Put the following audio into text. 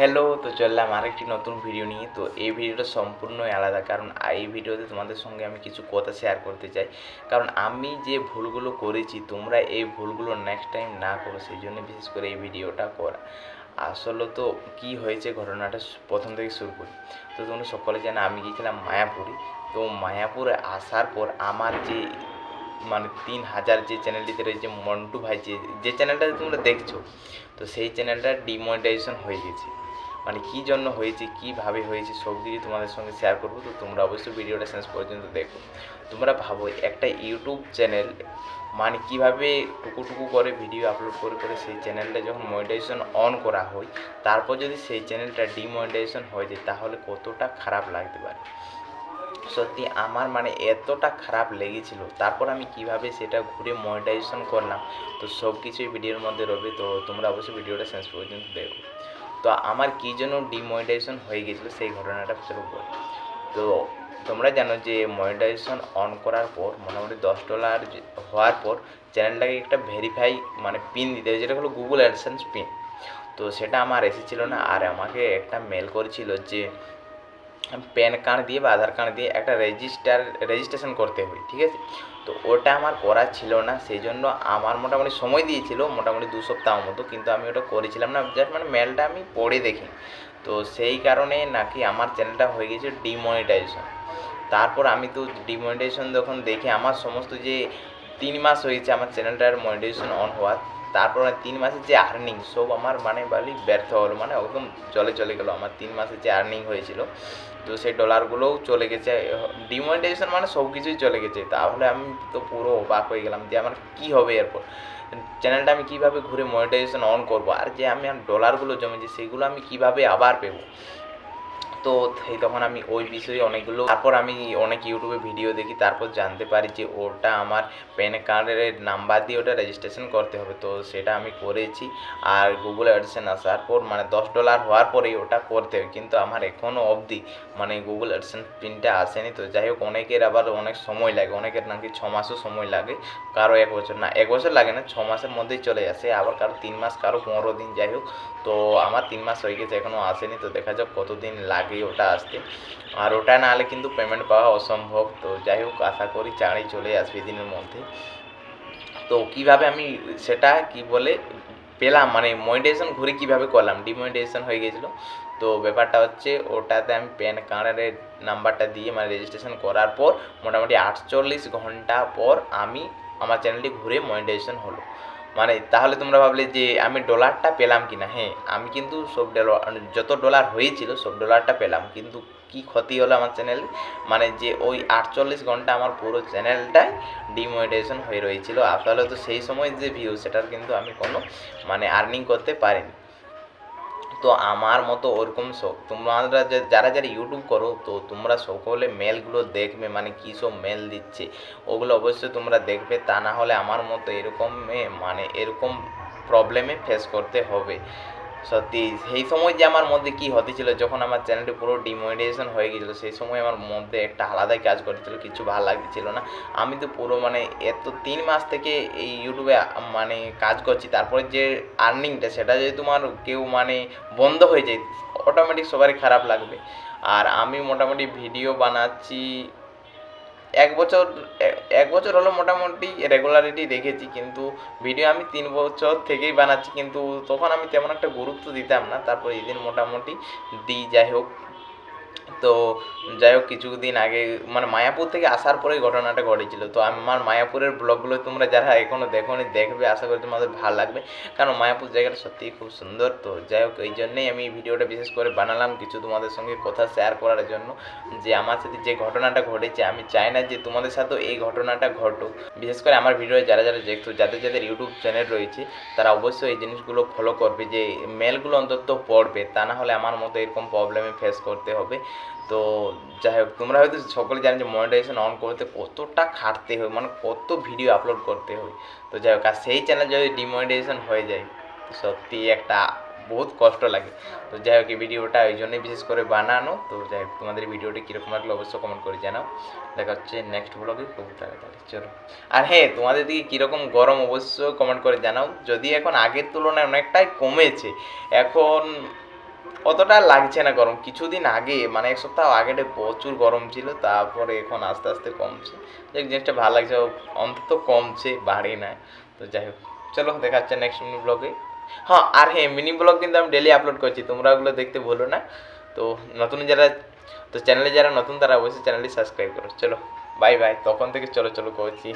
Hello তো চললাম আরেকটি নতুন ভিডিও নিয়ে। তো এই ভিডিওটা সম্পূর্ণ আলাদা, কারণ এই ভিডিওতে তোমাদের সঙ্গে আমি কিছু কথা শেয়ার করতে চাই। কারণ আমি যে ভুলগুলো করেছি, তোমরা এই ভুলগুলো নেক্সট টাইম না করো, সেই জন্য বিশেষ করে এই ভিডিওটা করা। আসলে তো কি হয়েছে ঘটনাটা প্রথম থেকে শুরু করি। তো তোমরা সকলে জানো, আমি গিয়েছিলাম মায়াপুরে। তো মায়াপুরে আসার পর আমার যে মানে তিন হাজার যে চ্যানেলটিতে রয়েছে মন্টু ভাই, যে যে চ্যানেলটা তোমরা দেখছ, তো সেই চ্যানেলটা ডিমনিটাইজেশন হয়ে গেছে। মানে কী জন্য হয়েছে, কীভাবে হয়েছে, সব কিছু তোমাদের সঙ্গে শেয়ার করব। তো তোমরা অবশ্যই ভিডিওটা শেষ পর্যন্ত দেখো। তোমরা ভাবো, একটা ইউটিউব চ্যানেল মানে কীভাবে টুকু টুকু করে ভিডিও আপলোড করে করে সেই চ্যানেলটা যখন মনিটাইজেশন অন করা হয়, তারপর যদি সেই চ্যানেলটা ডিমনিটাইজেশন হয়ে যায়, তাহলে কতটা খারাপ লাগতে পারে? সত্যি আমার মানে এতটা খারাপ লেগেছিল। তারপর আমি কীভাবে সেটা ঘুরে মনিটাইজেশন করলাম, তো সব কিছুই ভিডিওর মধ্যে রবে। তো তোমরা অবশ্যই ভিডিওটা শেষ পর্যন্ত দেখো। তো আমার কী জন্য ডিমনিটাইজেশন হয়ে গেছিল সেই ঘটনাটা সেরকম তো তোমরা জানো যে মনিটাইজেশন অন করার পর, মোটামুটি দশ ডলার হওয়ার পর চ্যানেলটাকে একটা ভেরিফাই মানে পিন দিতে হবে যেটা হলো গুগল অ্যাডসেন্স পিন তো সেটা আমার এসেছিল না, আর আমাকে একটা মেল করেছিল যে প্যান কার্ড দিয়ে বা আধার কার্ড দিয়ে একটা রেজিস্টার রেজিস্ট্রেশন করতে হয় ঠিক আছে? তো ওটা আমার করা ছিল না সেই জন্য আমার মোটামুটি সময় দিয়েছিল, মোটামুটি দু সপ্তাহ মতো, কিন্তু আমি ওটা করেছিলাম না জাস্ট মানে মেলটা আমি পড়ে দেখি। তো সেই কারণে নাকি আমার চ্যানেলটা হয়ে গেছে ডিমনিটাইজেশন তারপর আমি তো ডিমনিটাইজেশন যখন দেখে, আমার সমস্ত যে তিন মাস হয়েছে আমার চ্যানেলটার মনিটাইজেশন অন হওয়ার তারপর তিন মাসের যে আর্নিং সব আমার মানে বলি ব্যর্থ হলো। মানে একদম চলে চলে গেলো। আমার তিন মাসের যে আর্নিং হয়েছিল, তো সেই ডলারগুলোও চলে গেছে। ডিমনিটাইজেশন মানে সব কিছুই চলে গেছে। তাহলে আমি তো পুরো অবাক হয়ে গেলাম যে আমার কী হবে এরপর। চ্যানেলটা আমি কীভাবে ঘুরে মনিটাইজেশন অন করব? আর যে আমি ডলারগুলো জমেছি, সেগুলো আমি কীভাবে আবার পেবো? তো তখন আমি ওই বিষয়ে অনেকগুলো, তারপর আমি অনেক ইউটিউবে ভিডিও দেখি, তারপর জানতে পারি যে ওটা আমার প্যান কার্ডের নাম্বার দিয়ে ওটা রেজিস্ট্রেশন করতে হবে। তো সেটা আমি করেছি আর গুগল অ্যাডসেন আসার পর মানে দশ ডলার হওয়ার পরেই ওটা করতে হবে। কিন্তু আমার এখনও অবধি মানে গুগল অ্যাডসেন প্রিন্টটা আসেনি। তো যাই হোক, অনেকের আবার অনেক সময় লাগে, অনেকের নাকি ছ মাসও সময় লাগে, কারও এক বছর না, এক বছর লাগে না, ছ মাসের মধ্যেই চলে আসে, আবার কারও তিন মাস, কারও পনেরো দিন, যাই হোক। তো আমার তিন মাস হয়ে গেছে এখনও আসেনি। তো দেখা যাক কতদিন লাগে ওটা আসতে। আর ওটা না হলে কিন্তু পেমেন্ট পাওয়া অসম্ভব। তো যাই হোক, আশা করি চাঁড়ই চলে আসবে দিনের মধ্যে। তো কীভাবে আমি সেটা কি বলে পেলাম? মানে মনিটাইজেশন ঘুরে কীভাবে করলাম? ডিমনিটাইজেশন হয়ে গেছিল। তো ব্যাপারটা হচ্ছে, ওটাতে আমি প্যান কার্ডের নাম্বারটা দিয়ে মানে রেজিস্ট্রেশন করার পর, মোটামুটি আটচল্লিশ ঘণ্টা পর আমি আমার চ্যানেলটি ঘুরে মনিটাইজেশন হলো। মানে তাহলে তোমরা ভাবলে যে আমি ডলারটা পেলাম কি না হ্যাঁ আমি কিন্তু সব ডলার যত ডলার হয়েছিল, সব ডলারটা পেলাম। কিন্তু কি ক্ষতি হলো আমার চ্যানেল মানে যে ওই আটচল্লিশ ঘণ্টা আমার পুরো চ্যানেলটাই ডিমোনিটাইজেশন হয়ে রয়েছিল। আসলে তো সেই সময় যে ভিউ সেটার কিন্তু আমি কোনো মানে আর্নিং করতে পারিনি। তো আমার মতো ওরকম শখ তোমরা যারা যারা ইউটিউব করো, তো তোমরা সকলে মেলগুলো দেখবে মানে কী সব মেল দিচ্ছে, ওগুলো অবশ্যই তোমরা দেখবে, তা না হলে আমার মতো এরকম মানে এরকম প্রবলেমে ফেস করতে হবে। সত্যি, সেই সময় যে আমার মধ্যে কি হতেছিল যখন আমার চ্যানেলটি পুরো ডিমনিটাইজেশন হয়ে গেছিল সেই সময় আমার মধ্যে একটা আলাদাই কাজ করতেছিল কিছু ভালো লাগছিল না। আমি তো পুরো মানে এত তিন মাস থেকে এই ইউটিউবে মানে কাজ করছি, তারপরে যে আর্নিংটা সেটা যদি তোমার কেউ মানে বন্ধ হয়ে যায় অটোমেটিক সবারই খারাপ লাগবে। আর আমি মোটামুটি ভিডিও বানাচ্ছি এক বছর এক বছর হলো মোটামুটি রেগুলারিটি রেখেছি কিন্তু ভিডিও আমি তিন বছর থেকেই বানাচ্ছি, কিন্তু তখন আমি তেমন একটা গুরুত্ব দিতাম না। তারপর এই দিন মোটামুটি দিই যাই হোক তো যাই হোক কিছুদিন আগে মানে মায়াপুর থেকে আসার পরেই ঘটনাটা ঘটেছিল। তো আমার মায়াপুরের ব্লগগুলো তোমরা যারা এখনও দেখোনি, দেখবে, আশা করি তোমাদের ভালো লাগবে। কারণ মায়াপুর জায়গাটা সত্যিই খুব সুন্দর। তো যাই হোক এই জন্যেই আমি ভিডিওটা বিশেষ করে বানালাম কিছু তোমাদের সঙ্গে কথা শেয়ার করার জন্য। যে আমার সাথে যে ঘটনাটা ঘটেছে, আমি চাই না যে তোমাদের সাথেও এই ঘটনাটা ঘটুক। বিশেষ করে আমার ভিডিও যারা যারা দেখছ, যাদের যাদের ইউটিউব চ্যানেল রয়েছে, তারা অবশ্যই এই জিনিসগুলো ফলো করবে। যে মেলগুলো অন্তত পড়বে, তা না হলে আমার মতো এরকম প্রবলেমে ফেস করতে হবে। তো যাই হোক তোমরা হয়তো সকলে জানো যে মনিটাইজেশন অন করতে কতটা খাটতে হয় মানে কত ভিডিও আপলোড করতে হয়। তো যাই হোক আর সেই চ্যানেল যদি ডিমনিটাইজেশন হয়ে যায় সত্যি একটা বহুত কষ্ট লাগে। তো যাই হোক এই ভিডিওটা ওই জন্যই বিশেষ করে বানানো। তো যাই হোক তোমাদের ভিডিওটি কীরকম লাগল অবশ্যই কমেন্ট করে জানাও। দেখা হচ্ছে নেক্সট ব্লগে খুব তাড়াতাড়ি। চলো। আর হ্যাঁ তোমাদের দিকে কীরকম গরম অবশ্যই কমেন্ট করে জানাও। যদি এখন আগের তুলনায় অনেকটাই কমেছে, এখন অতটা লাগছে না গরম। কিছুদিন আগে মানে এক সপ্তাহ আগে প্রচুর গরম ছিল, তারপরে এখন আস্তে আস্তে কমছে। যে জিনিসটা ভালো লাগছে অন্তত কমছে, বাড়ে না তো যাই হোক, চলো দেখা হচ্ছে নেক্সট মিনি ব্লগে হ্যাঁ আর হ্যাঁ মিনি ব্লগ কিন্তু আমি ডেলি আপলোড করছি, তোমরা ওগুলো দেখতে ভুলো না। তো নতুন যারা, তো চ্যানেলে যারা নতুন, তারা অবশ্যই চ্যানেলটি সাবস্ক্রাইব করো। চলো বাই বাই তখন থেকে চলো চলো করছি।